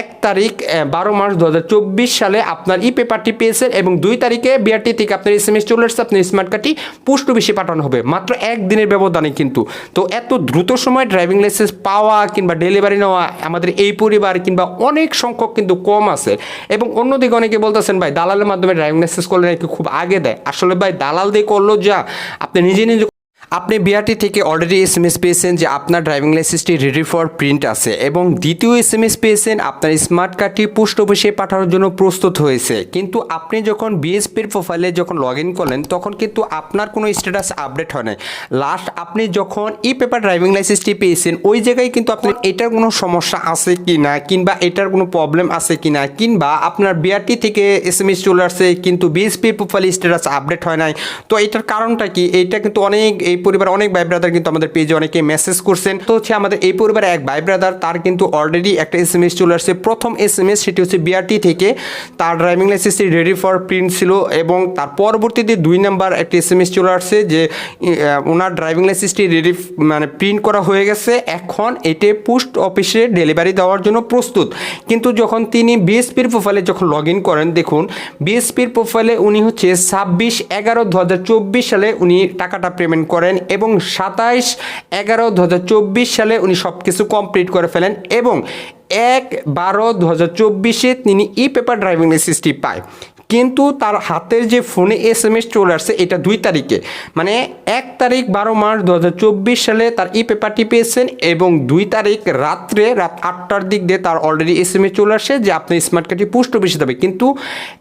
এক তারিখ বারো মার্চ দু হাজার চব্বিশ সালে আপনার ই পেপারটি পেয়েছেন এবং দুই তারিখে বিআরটি থেকে আপনার এস এম এস চলে আসছে আপনার স্মার্ট কার্ডটি পোস্ট অফিসে পাঠানো হবে। মাত্র একদিনের ব্যবধানে কিন্তু। তো এত দ্রুত সময় ড্রাইভিং লাইসেন্স পাওয়া কিংবা ডেলিভারি নেওয়া আমাদের এই পরিবার কিংবা অনেক সংখ্যক কিন্তু কম আছে এবং অন্যদিকে অনেকে বলতেছেন, ভাই, দালালের মাধ্যমে ড্রাইভিং লাইসেন্স করলে নাকি খুব আগে দেয়। আসলে, ভাই, দালাল দিয়ে করল যা। আপনি নিজে নিজে আপনি বিআরটি থেকে অলরেডি এস এম এস পেয়েছেন যে আপনার ড্রাইভিং লাইসেন্সটি রেডি ফর প্রিন্ট আছে এবং দ্বিতীয় এস এম এস পেয়েছেন, আপনার স্মার্ট কার্ডটি পোস্ট অফিসে পাঠানোর জন্য প্রস্তুত হয়েছে। কিন্তু আপনি যখন বিএসপির প্রোফাইলে যখন লগ ইন করলেন, তখন কিন্তু আপনার কোনো স্ট্যাটাস আপডেট হয় নাই। লাস্ট আপনি যখন ই পেপার ড্রাইভিং লাইসেন্সটি পেয়েছেন, ওই জায়গায় কিন্তু আপনার এটার কোনো সমস্যা আছে কি না কিংবা এটার কোনো প্রবলেম আছে কি না কিংবা আপনার বিআরটি থেকে এস এম এস চলে আসছে, কিন্তু বিএসপির প্রোফাইল স্ট্যাটাস আপডেট হয় নাই। তো এটার কারণটা কি? এটা কিন্তু অনেক এই পরিবার অনেক ভাই ব্রাদার কিন্তু আমাদের পেজে অনেকে মেসেজ করছেন। তো হচ্ছে আমাদের এই পরিবারে এক ভাই ব্রাদার তার কিন্তু অলরেডি একটা এস এম এস চলে আসছে। প্রথম এস এম এস সেটি হচ্ছে বিআরটি থেকে। তার ড্রাইভিং লাইসেন্সটি রেডি ফর প্রিন্ট ছিল এবং তার পরবর্তীতে দুই নাম্বার একটা এস এম এস চলে আসছে যে ওনার ড্রাইভিং লাইসেন্সটি রেডি মানে প্রিন্ট করা হয়ে গেছে। এখন এটি পোস্ট অফিসে ডেলিভারি দেওয়ার জন্য প্রস্তুত। কিন্তু যখন তিনি বিএসপির প্রোফাইলে যখন লগ ইন করেন, দেখুন বিএসপির প্রোফাইলে উনি হচ্ছে ছাব্বিশ এগারো দু সালে উনি টাকাটা পেমেন্ট করেন। এবং সাতাইশ এগারো দু সালে উনি সব কিছু কমপ্লিট করে ফেলেন এবং এক বারো দু হাজার চব্বিশে তিনি ই পেপার ড্রাইভিং লাইসেন্সটি পায়। কিন্তু তার হাতের যে ফোনে এস এম এস চলে আসছে, এটা দুই তারিখে। মানে এক তারিখ বারো মার্চ দু হাজার চব্বিশ সালে তার ই পেপারটি পেয়েছেন এবং দুই তারিখ রাত্রে রাত আটটার দিক দিয়ে তার অলরেডি এস এম এস চলে আসে যে আপনি স্মার্ট কার্ডটি পুষ্ট বেশি দেবে। কিন্তু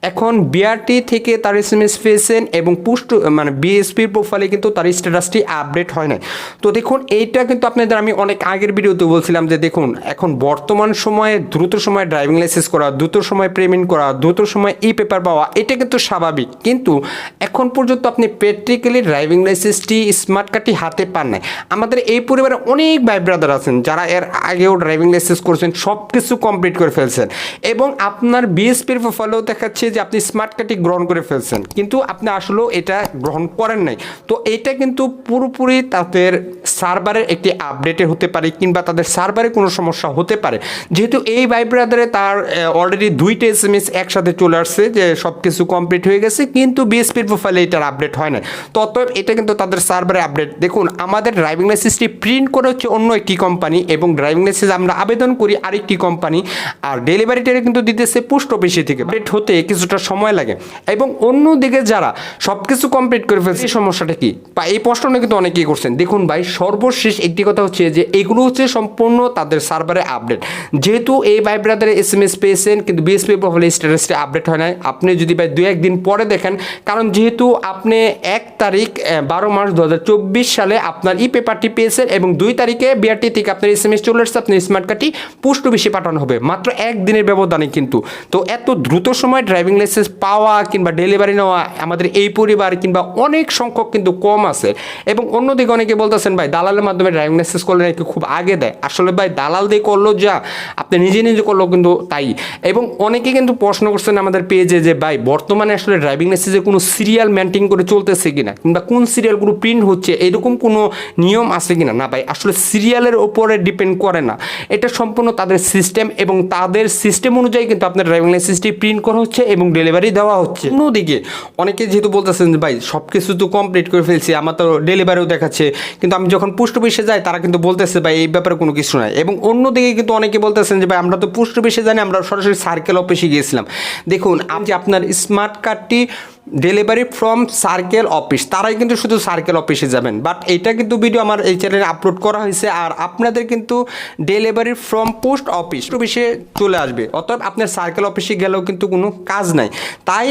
এখন বিআরটি থেকে তার এস এম এস পেয়েছেন এবং পুষ্ট মানে বিএসপির প্রোফাইলে কিন্তু তার স্ট্যাটাসটি আপডেট হয় নাই। তো দেখুন, এইটা কিন্তু আপনাদের আমি অনেক আগের ভিডিওতে বলছিলাম যে দেখুন, এখন বর্তমান সময়ে, দ্রুত সময়ে ড্রাইভিং লাইসেন্স করা, দ্রুত সময় পেমেন্ট করা, দ্রুত সময় ই পেপার পাওয়া এটা কিন্তু স্বাভাবিক। কিন্তু এখন পর্যন্ত আপনি প্র্যাকটিক্যালি ড্রাইভিং লাইসেন্সটি স্মার্ট কার্ডটি হাতে পান নাই। আমাদের এই পরিবারে অনেক ভাই ব্রাদার আছেন, যারা এর আগেও ড্রাইভিং লাইসেন্স করছেন সব কিছু কমপ্লিট করে ফেলছেন। এবং আপনার বিএসপির ফলেও দেখাচ্ছে যে আপনি স্মার্ট কার্ডটি গ্রহণ করে ফেলছেন। কিন্তু আপনি আসলেও এটা গ্রহণ করেন নাই। তো এটা কিন্তু পুরোপুরি তাদের সার্ভারের একটি আপডেটে হতে পারে কিংবা তাদের সার্ভারে কোনো সমস্যা হতে পারে। যেহেতু এই ভাই ব্রাদারে তার অলরেডি দুইটা এস এম এস একসাথে চলে আসছে যে সব কিছু কমপ্লিট হয়ে গেছে, কিন্তু বিএসপির প্রোফাইলে এটার আপডেট হয় না তো অতএব এটা কিন্তু তাদের সার্ভারে আপডেট দেখুন, আমাদের ড্রাইভিং লাইসেন্সটি প্রিন্ট করে হচ্ছে অন্য একটি কোম্পানি এবং ড্রাইভিং লাইসেন্স আমরা আবেদন করি আরেকটি কোম্পানি আর ডেলিভারিটা কিন্তু দিতেছে পোস্ট অফিসে থেকে। আপডেট হতে কিছুটা সময় লাগে। এবং অন্যদিকে যারা সব কিছু কমপ্লিট করে ফেলছে, এই সমস্যাটা কি? বা এই প্রশ্নটা কিন্তু অনেকেই করছেন। দেখুন ভাই সর্বশেষ একটি কথা হচ্ছে যে এগুলো হচ্ছে সম্পূর্ণ তাদের সার্ভারে আপডেট যেহেতু এই ভাই ব্রাদারে এস এম এস পেয়েছেন, কিন্তু বিএসপি প্রোফাইলে স্ট্যাটাসটি আপডেট হয় না আপনি যদি ভাই দু একদিন পরে দেখেন, কারণ যেহেতু আপনি এক তারিখ বারো মার্চ দু হাজার চব্বিশ সালে আপনার ই পেপারটি পেয়েছেন এবং দুই তারিখে বিআরটি থেকে আপনার এস এম এস চলে আসছে, আপনার স্মার্ট কার্ডটি পোস্ট অফিসে পাঠানো হবে। মাত্র একদিনের ব্যবধানে কিন্তু। তো এত দ্রুত সময় ড্রাইভিং লাইসেন্স পাওয়া কিংবা ডেলিভারি নেওয়া আমাদের এই পরিবার কিংবা অনেক সংখ্যক কিন্তু কম আছে। এবং অন্যদিকে অনেকে বলতেছেন, ভাই দালালের মাধ্যমে ড্রাইভিং লাইসেন্স করলে নাকি খুব আগে দেয়। আসলে ভাই, দালাল দিয়ে করল যা, আপনি নিজে নিজে করল কিন্তু তাই। এবং অনেকে কিন্তু প্রশ্ন করছেন আমাদের পেজে যে, ভাই, বর্তমানে আসলে ড্রাইভিং লাইসেন্সে কোনো সিরিয়াল মেনটেন করে চলতেছে কিনা? কিংবা কোন সিরিয়ালগুলো প্রিন্ট হচ্ছে? এরকম কোনো নিয়ম আছে কিনা? না ভাই, আসলে সিরিয়ালের ওপরে ডিপেন্ড করে না। এটা সম্পূর্ণ তাদের সিস্টেম এবং তাদের সিস্টেম অনুযায়ী কিন্তু আপনার ড্রাইভিং লাইসেন্সটি প্রিন্ট করা হচ্ছে এবং ডেলিভারি দেওয়া হচ্ছে। অন্যদিকে, অনেকে যেহেতু বলতেছেন যে, ভাই সব কিছু তো কমপ্লিট করে ফেলছি, আমার তো ডেলিভারিও দেখাচ্ছে। কিন্তু আমি যখন পোস্ট অফিসে যায়, তারা কিন্তু বলতেছে, ভাই, এই ব্যাপারে কোনো কিছু নাই। এবং অন্যদিকে কিন্তু অনেকে বলতেছেন যে, ভাই, আমরা তো পুষ্ট অফিসে জানি, আমরা সরাসরি সার্কেল অফিসে গিয়েছিলাম। দেখুন, আপনি আপনার স্মার্ট কার্ডটি ডেলিভারি ফ্রম সার্কেল অফিস তারাই কিন্তু শুধু সার্কেল অফিসে যাবেন। বাট এটা কিন্তু ভিডিও আমার এই চ্যানেলে আপলোড করা হয়েছে আর আপনাদের কিন্তু ডেলিভারি ফ্রম পোস্ট অফিস অফিসে চলে আসবে। অতএব আপনার সার্কেল অফিসে গেলেও কিন্তু কোনো কাজ নাই। তাই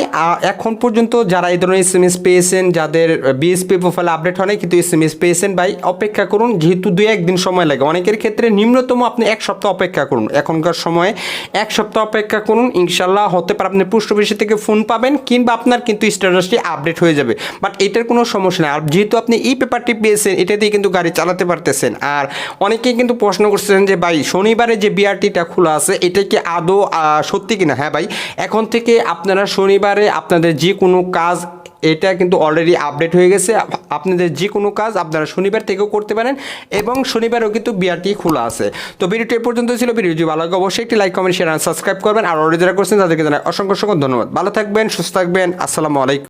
এখন পর্যন্ত যারা এই ধরনের এস এম এস পেয়েছেন, যাদের বিএসপি প্রোফাইল আপডেট হয় কিন্তু এস এম এস পেয়েছেন, ভাই, অপেক্ষা করুন, যেহেতু দু একদিন সময় লাগে। অনেকের ক্ষেত্রে নিম্নতম আপনি এক সপ্তাহ অপেক্ষা করুন। এখনকার সময়ে এক সপ্তাহ অপেক্ষা করুন ইনশাল্লাহ হতে পারে আপনি পোস্ট অফিসে থেকে ফোন পাবেন, কিংবা আপনার কিন্তু স্ট্যাটাসটি আপডেট হয়ে যাবে। বাট এটার কোনো সমস্যা নেই। আর যেহেতু আপনি ই পেপারটি পেয়েছেন, এটাতেই কিন্তু গাড়ি চালাতে পারতেছেন। আর অনেকেই কিন্তু প্রশ্ন করছেন যে, ভাই, শনিবারে যে বিআরটিটা খোলা আছে, এটা কি আদৌ সত্যি কিনা? হ্যাঁ ভাই, এখন থেকে আপনারা শনিবারে আপনাদের যে কোনো কাজ এটা কিন্তু অলরেডি আপডেট হয়ে গেছে। আপনাদের যে কোনো কাজ আপনারা শনিবার থেকেও করতে পারেন এবং শনিবারও কিন্তু বিআরটি খোলা আছে। তো ভিডিওটি পর্যন্ত ছিল। ভিডিও যদি ভালো লাগে অবশ্যই একটি লাইক কমেন্ট শেয়ার সাবস্ক্রাইব করবেন। আর অলরেডি যারা করছেন তাদেরকে জানাই অসংখ্য অসংখ্য ধন্যবাদ। ভালো থাকবেন, সুস্থ থাকবেন। আসসালামু আলাইকুম।